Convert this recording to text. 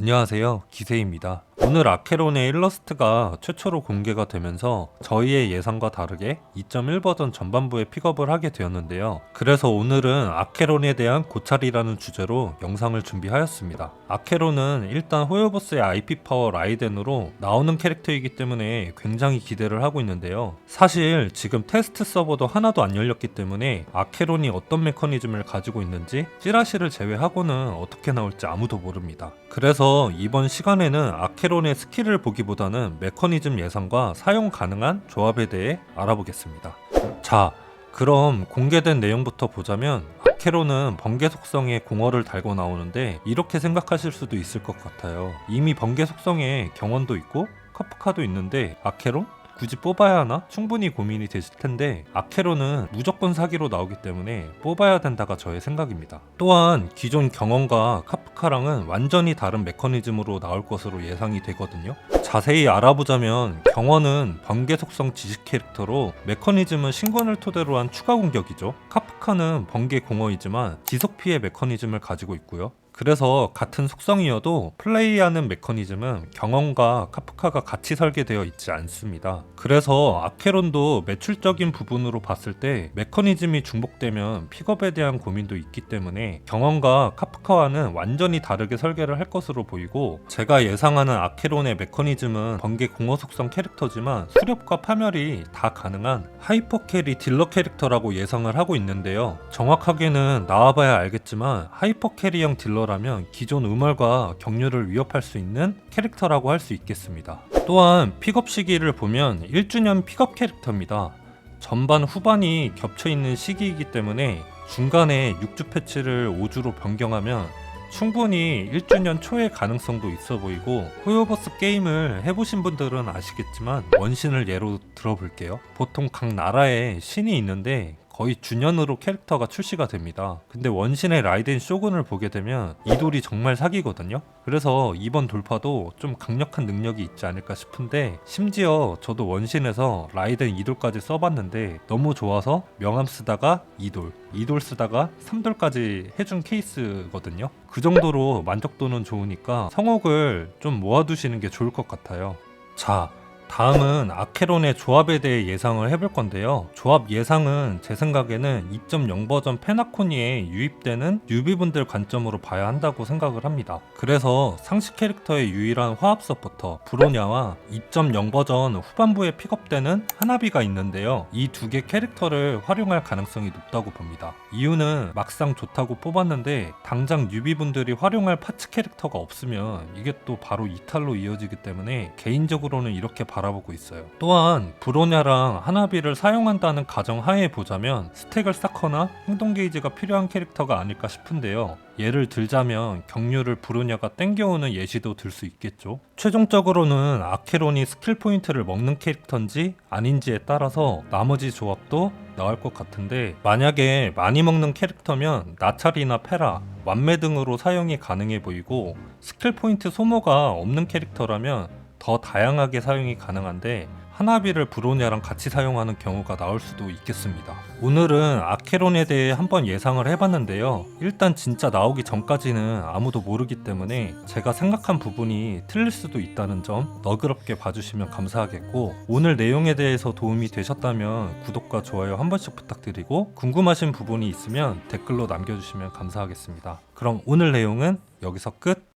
안녕하세요. 기세입니다. 오늘 아케론의 일러스트가 최초로 공개가 되면서 저희의 예상과 다르게 2.1 버전 전반부에 픽업을 하게 되었는데요. 그래서 오늘은 아케론에 대한 고찰이라는 주제로 영상을 준비하였습니다. 아케론은 일단 호요버스의 IP 파워 라이덴으로 나오는 캐릭터이기 때문에 굉장히 기대를 하고 있는데요. 사실 지금 테스트 서버도 하나도 안 열렸기 때문에 아케론이 어떤 메커니즘을 가지고 있는지 찌라시를 제외하고는 어떻게 나올지 아무도 모릅니다. 그래서 이번 시간에는 아케론 의 스킬을 보기보다는 메커니즘 예상과 사용 가능한 조합에 대해 알아보겠습니다. 자, 그럼 공개된 내용부터 보자면 아케론은 번개 속성의 공허를 달고 나오는데 이렇게 생각하실 수도 있을 것 같아요. 이미 번개 속성에 경원도 있고 카프카도 있는데 아케론? 굳이 뽑아야 하나? 충분히 고민이 되실 텐데 아케론은 무조건 사기로 나오기 때문에 뽑아야 된다가 저의 생각입니다. 또한 기존 경원과 카프카랑은 완전히 다른 메커니즘으로 나올 것으로 예상이 되거든요. 자세히 알아보자면 경원은 번개 속성 지식 캐릭터로 메커니즘은 신권을 토대로 한 추가 공격이죠. 카프카는 번개 공허이지만 지속 피해 메커니즘을 가지고 있고요. 그래서 같은 속성이어도 플레이하는 메커니즘은 경험과 카프카가 같이 설계되어 있지 않습니다. 그래서 아케론도 매출적인 부분으로 봤을 때 메커니즘이 중복되면 픽업에 대한 고민도 있기 때문에 경험과 카프카와는 완전히 다르게 설계를 할 것으로 보이고 제가 예상하는 아케론의 메커니즘은 번개 공허 속성 캐릭터지만 수렵과 파멸이 다 가능한 하이퍼 캐리 딜러 캐릭터라고 예상을 하고 있는데요. 정확하게는 나와봐야 알겠지만 하이퍼 캐리형 딜러 라면 기존 음월과 경류를 위협할 수 있는 캐릭터라고 할 수 있겠습니다. 또한 픽업 시기를 보면 1주년 픽업 캐릭터입니다. 전반 후반이 겹쳐 있는 시기이기 때문에 중간에 6주 패치를 5주로 변경하면 충분히 1주년 초의 가능성도 있어 보이고 호요버스 게임을 해보신 분들은 아시겠지만 원신을 예로 들어볼게요. 보통 각 나라에 신이 있는데 거의 주년으로 캐릭터가 출시가 됩니다. 근데 원신의 라이덴 쇼군을 보게 되면 이 돌이 정말 사기거든요. 그래서 이번 돌파도 좀 강력한 능력이 있지 않을까 싶은데 심지어 저도 원신에서 라이덴 이돌까지 써봤는데 너무 좋아서 명함 쓰다가 이돌, 이돌 쓰다가 3돌까지 해준 케이스거든요. 그 정도로 만족도는 좋으니까 성옥을 좀 모아두시는 게 좋을 것 같아요. 자, 다음은 아케론의 조합에 대해 예상을 해볼 건데요. 조합 예상은 제 생각에는 2.0 버전 페나코니에 유입되는 뉴비분들 관점으로 봐야 한다고 생각을 합니다. 그래서 상식 캐릭터의 유일한 화합 서포터 브로냐와 2.0 버전 후반부에 픽업되는 하나비가 있는데요. 이 두 개 캐릭터를 활용할 가능성이 높다고 봅니다. 이유는 막상 좋다고 뽑았는데 당장 뉴비분들이 활용할 파츠 캐릭터가 없으면 이게 또 바로 이탈로 이어지기 때문에 개인적으로는 이렇게 바라보고 있어요. 또한 브로냐랑 하나비를 사용한다는 가정 하에 보자면 스택을 쌓거나 행동 게이지가 필요한 캐릭터가 아닐까 싶은데요. 예를 들자면 경류를 브로냐가 땡겨오는 예시도 들 수 있겠죠. 최종적으로는 아케론이 스킬 포인트를 먹는 캐릭터인지 아닌지에 따라서 나머지 조합도 나올 것 같은데 만약에 많이 먹는 캐릭터면 나찰이나 페라, 완매 등으로 사용이 가능해 보이고 스킬 포인트 소모가 없는 캐릭터라면 더 다양하게 사용이 가능한데 하나비를 브로냐랑 같이 사용하는 경우가 나올 수도 있겠습니다. 오늘은 아케론에 대해 한번 예상을 해봤는데요. 일단 진짜 나오기 전까지는 아무도 모르기 때문에 제가 생각한 부분이 틀릴 수도 있다는 점 너그럽게 봐주시면 감사하겠고 오늘 내용에 대해서 도움이 되셨다면 구독과 좋아요 한 번씩 부탁드리고 궁금하신 부분이 있으면 댓글로 남겨주시면 감사하겠습니다. 그럼 오늘 내용은 여기서 끝!